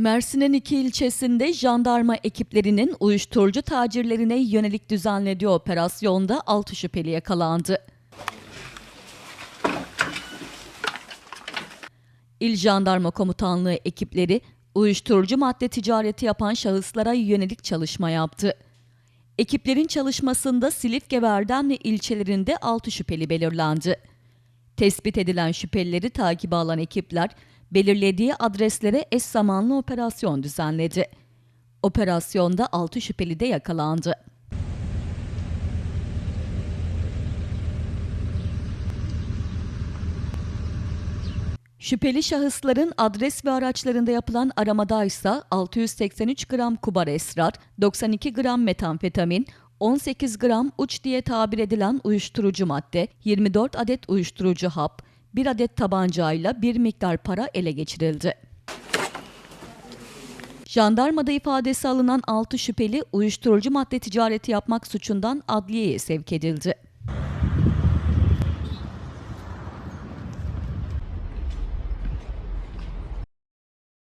Mersin'in iki ilçesinde jandarma ekiplerinin uyuşturucu tacirlerine yönelik düzenlediği operasyonda 6 şüpheli yakalandı. İl Jandarma Komutanlığı ekipleri uyuşturucu madde ticareti yapan şahıslara yönelik çalışma yaptı. Ekiplerin çalışmasında Silifke ve Erdemli ilçelerinde 6 şüpheli belirlendi. Tespit edilen şüphelileri takibe alan ekipler belirlediği adreslere eş zamanlı operasyon düzenledi. Operasyonda 6 şüpheli de yakalandı. Şüpheli şahısların adres ve araçlarında yapılan aramada ise 683 gram kubar esrar, 92 gram metamfetamin, 18 gram uç diye tabir edilen uyuşturucu madde, 24 adet uyuşturucu hap, 1 adet tabancayla bir miktar para ele geçirildi. Jandarmada ifadesi alınan 6 şüpheli uyuşturucu madde ticareti yapmak suçundan adliyeye sevk edildi.